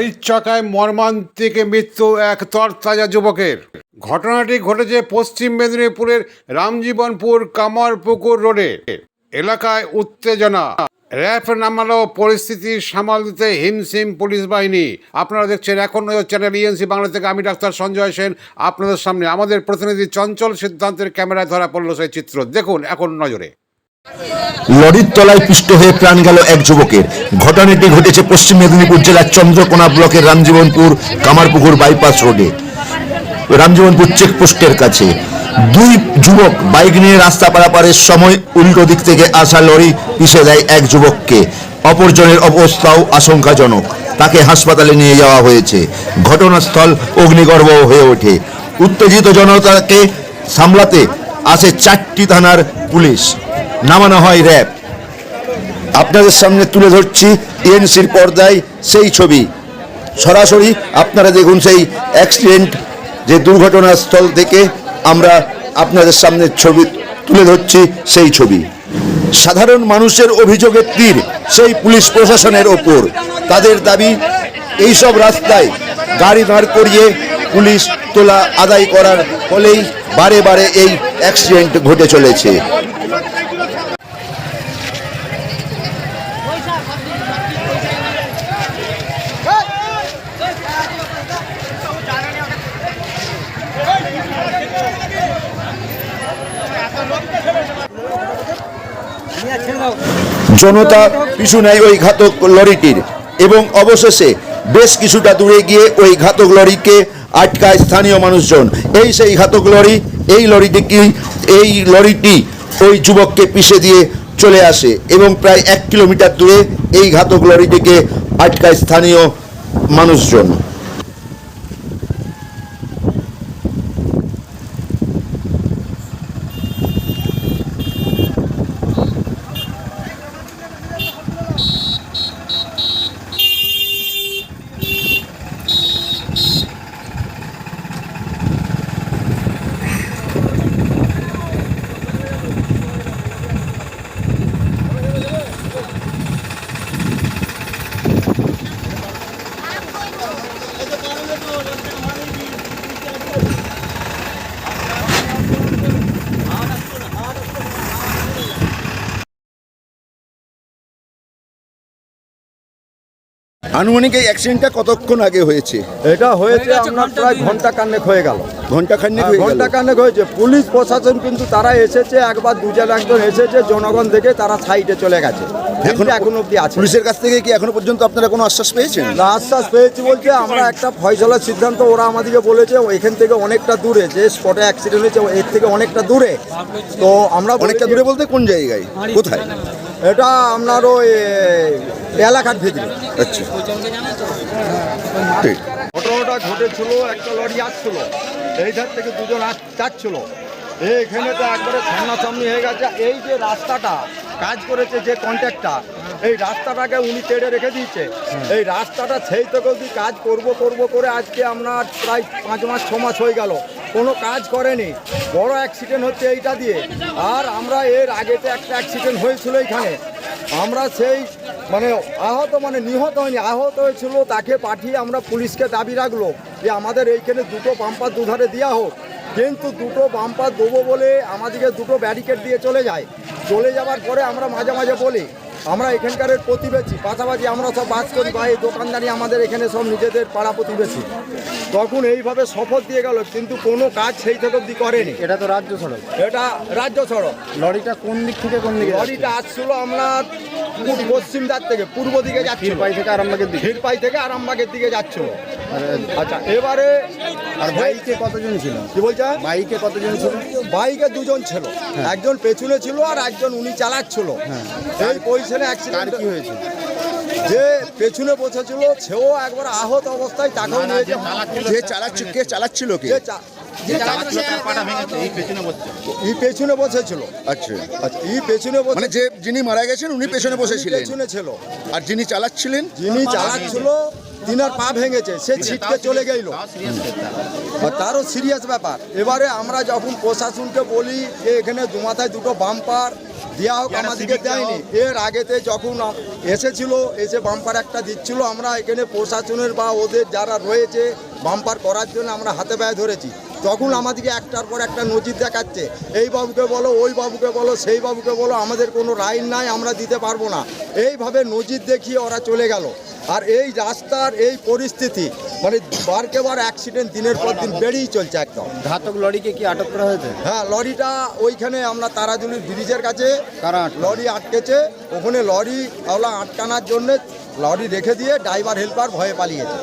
লরির চাকায় মর্মান্তিক মৃত্যু এক তরতাজা যুবকের। ঘটনাটি ঘটেছে পশ্চিম মেদিনীপুরের রামজীবনপুর কামারপুকুর রোডে। এলাকায় উত্তেজনা। র্যাফ নামালো পরিস্থিতি সামাল দিতে হিমসিম পুলিশ বাহিনী। আপনারা দেখছেন এখন চ্যানেল ইএনসি বাংলা থেকে আমি ডাক্তার সঞ্জয় সেন, আপনাদের সামনে। আমাদের প্রতিনিধি চঞ্চল সিদ্ধান্তের ক্যামেরায় ধরা পড়ল সেই চিত্র। দেখুন এখন নজরে। লরির তলায় পিষ্ট হয়ে প্রাণ গেল এক যুবকের। ঘটনাটি ঘটেছে পশ্চিম মেদিনীপুর জেলার চন্দ্রকোনা ব্লকের রামজীবনপুর কামারপুকুর বাইপাস রোডে। রামজীবনপুর চেকপোস্টের কাছে। দুই যুবক বাইক নিয়ে রাস্তা পারাপারের সময় উল্টো দিক থেকে আসা লরি পিষে দেয় এক যুবককে। অপরজনের অবস্থাও আশঙ্কাজনক। তাকে হাসপাতালে নিয়ে যাওয়া হয়েছে। ঘটনাস্থল অগ্নিগর্ভ হয়ে ওঠে। উত্তেজিত জনতাকে সামলাতে আসে চারটি থানার পুলিশ। নামানো হয় র্যাব আপনাদের সামনে তুলে ধরছি টিএনসির পর্দায় সেই ছবি। সরাসরি আপনারা দেখুন সেই অ্যাক্সিডেন্ট যে দুর্ঘটনাস্থল থেকে আমরা আপনাদের সামনে ছবি তুলে ধরছি সেই ছবি। সাধারণ মানুষের অভিযোগের তীর সেই পুলিশ প্রশাসনের ওপর। তাদের দাবি এইসব রাস্তায় গাড়ি দাঁড় করিয়ে পুলিশ তোলা আদায় করার ফলেই বারে বারে এই অ্যাক্সিডেন্ট ঘটে চলেছে। জনতা পিছু নেয় ওই ঘাতক লরিটির এবং অবশেষে বেশ কিছুটা দূরে গিয়ে ওই ঘাতক লরিকে আটকায় স্থানীয় মানুষজন। এই সেই ঘাতক লরি, এই লরিটি কি? এই লরিটি ওই যুবককে পিষে দিয়ে চলে আসে এবং প্রায় এক কিলোমিটার দূরে এই ঘাতক লরিটিকে আটকায় স্থানীয় মানুষজন। আনুমানিক এই অ্যাক্সিডেন্টটা কতক্ষণ আগে হয়েছে? এটা হয়েছে আপনার প্রায় ঘণ্টা কান্নেক হয়ে গেল। ঘণ্টা খান্নেক ঘণ্টা কান্নেক হয়েছে পুলিশ প্রশাসন কিন্তু তারা এসেছে একবার দুজন একজন এসেছে জনগণ দেখে তারা সাইডে চলে গেছে। এখন এখন অব্দি আছে। পুলিশের কাছ থেকে কি এখনও পর্যন্ত আপনারা কোনো আশ্বাস পেয়েছেন? না আশ্বাস পেয়েছি বলছে আমরা একটা ফয়সলার সিদ্ধান্ত ওরা আমাদেরকে বলেছে এখান থেকে অনেকটা দূরে যে স্পটে অ্যাক্সিডেন্ট হয়েছে এর থেকে অনেকটা দূরে। তো আমরা অনেকটা দূরে বলতে কোন জায়গায়? কোথায়? এটা আপনার ওই এলাকার ভিতরে। আচ্ছা। ঠিক। ঘটনাটা ঘটেছিল একটা লরি আসছিল এই ধার থেকে দুজন আস- যাচ্ছিল। এইখানে তো একবারে সামনাসামনি হয়ে গেছে। এই যে রাস্তাটা কাজ করেছে যে কন্ট্রাক্টর এই রাস্তাটাকে উনি তেড়ে রেখে দিয়েছে। এই রাস্তাটা সেই থেকে অবধি কাজ করব করব করে আজকে আপনার প্রায় পাঁচ মাস ছ মাস হয়ে গেল। কোনো কাজ করেনি। বড় অ্যাক্সিডেন্ট হচ্ছে এইটা দিয়ে। আর আমরা এর আগেতে একটা অ্যাক্সিডেন্ট হয়েছিল এখানে আমরা সেই মানে আহত মানে নিহত হয়নি, আহত হয়েছিল তাকে পাঠিয়ে আমরা পুলিশকে দাবি রাখল যে আমাদের এইখানে দুটো পাম্পার দুধারে দেওয়া হোক। কিন্তু দুটো বাম্পার দেবো বলে আমাদেরকে দুটো ব্যারিকেড দিয়ে চলে যায়। চলে যাওয়ার পরে আমরা মাঝে মাঝে বলি আমরা এখানকার প্রতিবেশী পাশাপাশি আমরা সব বাস করি বা এই দোকানদারি আমাদের এখানে সব নিজেদের পাড়া প্রতিবেশী। তখন এইভাবে শপথ দিয়ে গেল কিন্তু কোনো কাজ সেই থেকে অব্দি করেনি। এটা তো রাজ্য সড়ক। এটা রাজ্য সড়ক। লরিটা কোন দিক থেকে কোন দিকে লরিটা আসছিল আমরা পশ্চিম দিক থেকে পূর্ব দিকে যাচ্ছিল। ক্ষীরপাই থেকে আরামবাগের দিকে। ক্ষীরপাই থেকে আরামবাগের দিকে যাচ্ছিল। আচ্ছা এবারে আর বাইকে কতজন ছিল? কি বলছে? বাইকে কতজন ছিল? বাইকে দুজন ছিল। একজন পেছনে ছিল আর একজন উনি চালাচ্ছিল। এই কার অ্যাক্সিডেন্ট কি হয়েছে? যে পেছনে বসেছিল সেও একবার আহত অবস্থায় তাকেও নিয়েছে যে চালাচ্ছিল কে চালাচ্ছিল কে? ই পেছনে বসেছিল। আচ্ছা। আচ্ছা ই পেছনে বসে মানে যে যিনি মারা গেছেন উনি পেছনে বসেছিলেন। পেছনে ছিল। আর যিনি চালাচ্ছিলেন? যিনি চালাচ্ছিল তিনার পা ভেঙেছে সে ছিটকে চলে গেল। তারও সিরিয়াস ব্যাপার। এবারে আমরা যখন প্রশাসনকে বলি যে এখানে দুমাথায় দুটো বাম্পার দেওয়া হোক আমাদেরকে দেয়নি। এর আগেতে যখন এসেছিল এসে বাম্পার একটা দিচ্ছিল আমরা এখানে প্রশাসনের বা ওদের যারা রয়েছে বাম্পার করার জন্য আমরা হাতে পায়ে ধরেছি। তখন আমাদেরকে একটার পর একটা নজির দেখাচ্ছে। এই বাবুকে বলো ওই বাবুকে বলো সেই বাবুকে বলো আমাদের কোনো রাইন নাই আমরা দিতে পারব না। এইভাবে নজির দেখিয়ে ওরা চলে গেল। আর এই রাস্তার এই পরিস্থিতি মানে বারকে বার অ্যাক্সিডেন্ট দিনের পর দিন বেড়েই চলছে একদম। ঘাতক লরিকে কি আটক করা হয়েছে? হ্যাঁ লরিটা ওইখানে আমরা তারাজুলির ব্রিজের কাছে লরি আটকেছে। ওখানে লরি ওলা আটকানোর জন্য লরি রেখে দিয়ে ড্রাইভার হেল্পার ভয়ে পালিয়েছে।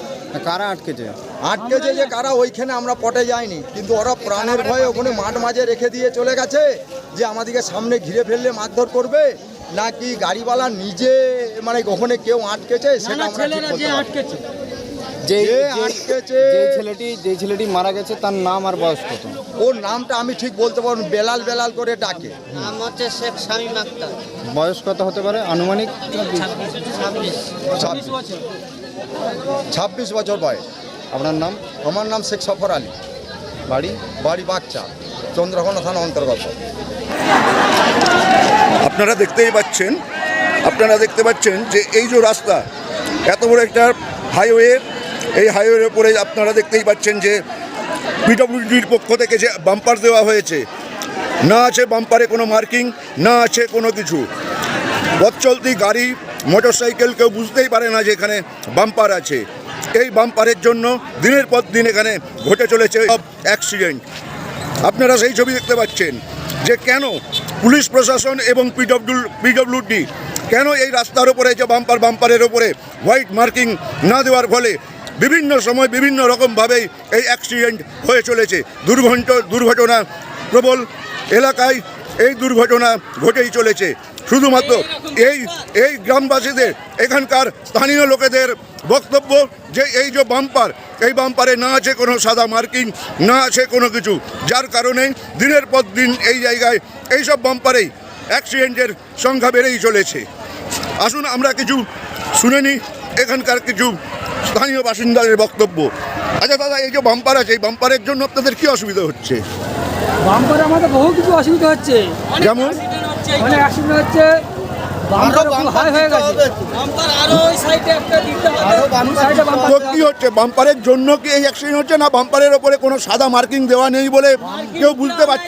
কারা আটকেছে? আটকেছে যে কারা ওইখানে আমরা পটে যাইনি। কিন্তু ওরা প্রাণের ভয়ে ওখানে মাঠ মাঝে রেখে দিয়ে চলে গেছে যে আমাদেরকে সামনে ঘিরে ফেললে মারধর করবে। নাকি গাড়িওয়ালা নিজে মানে ওখানে কেউ আটকেছে সেটা আমরা ঠিক না। যে আটকেছে ছেলেটি যে ছেলেটি মারা গেছে তার নাম আর বয়স কত? ওর নামটা আমি ঠিক বলতে পারব না, বেলাল বেলাল করে ডাকে। নাম হচ্ছে শেখ শামীম আক্তার। বয়স কত হতে পারে? আনুমানিক? ছাব্বিশ। ছাব্বিশ। বছর। বয়স। আপনার নাম? আমার নাম শেখ সফর আলী। বাড়ি? বাড়ি বাচ্চা চন্দ্রকোনা থানা অন্তর্গত। আপনারা দেখতেই পাচ্ছেন আপনারা দেখতে পাচ্ছেন যে এই যে রাস্তা এত বড় একটা হাইওয়ে এই হাইওয়ের উপরে আপনারা দেখতেই পাচ্ছেন যে পিডব্লিউডির পক্ষ থেকে যে বাম্পার দেওয়া হয়েছে, না আছে বাম্পারে কোনো মার্কিং না আছে কোনো কিছু। পথ চলতি গাড়ি মোটর সাইকেল কেউ বুঝতেই পারে না যে এখানে বাম্পার আছে। এই বাম্পারের জন্য দিনের পর দিন এখানে ঘটে চলেছে সব অ্যাক্সিডেন্ট আপনারা সেই ছবি দেখতে পাচ্ছেন যে কেন পুলিশ প্রশাসন এবং পিডব্লিউ পিডব্লিউডি কেন এই রাস্তার উপরে যে বাম্পার বাম্পারের উপরে হোয়াইট মার্কিং না দেওয়ার ফলে বিভিন্ন সময় বিভিন্ন রকমভাবেই এই অ্যাক্সিডেন্ট হয়ে চলেছে। দুর্ঘট দুর্ঘটনা, প্রবল এলাকায় এই দুর্ঘটনা ঘটেই চলেছে। শুধুমাত্র এই এই গ্রামবাসীদের, এখানকার স্থানীয় লোকেদের বক্তব্য যে এই যে বাম্পার এই বাম্পারে না আছে কোনো সাদা মার্কিং না আছে কোনো কিছু, যার কারণে দিনের পর দিন এই জায়গায় এইসব বাম্পারেই অ্যাক্সিডেন্টের সংখ্যা বেড়েই চলেছে। আসুন আমরা কিছু শুনে নিই, এখানকার কিছু স্থানীয় বাসিন্দাদের বক্তব্য। আচ্ছা দাদা এই যে বাম্পার আছে এই বাম্পারের জন্য আপনাদের কি অসুবিধা হচ্ছে? বাম্পারে আমাদের বহু কিছু অসুবিধা হচ্ছে। যেমন? অনেক অসুবিধা হচ্ছে। বাম্পার খুব হাই হয়ে গেছে। আরও ওই সাইডে একটা দিতে হবে। সাইডে বাম্পার তো কি হচ্ছে? বাম্পারের জন্য কি এই অ্যাক্সিডেন্ট হচ্ছে না? বাম্পারের ওপরে কোনো সাদা মার্কিং দেওয়া নেই বলে কেউ বুঝতে পারছে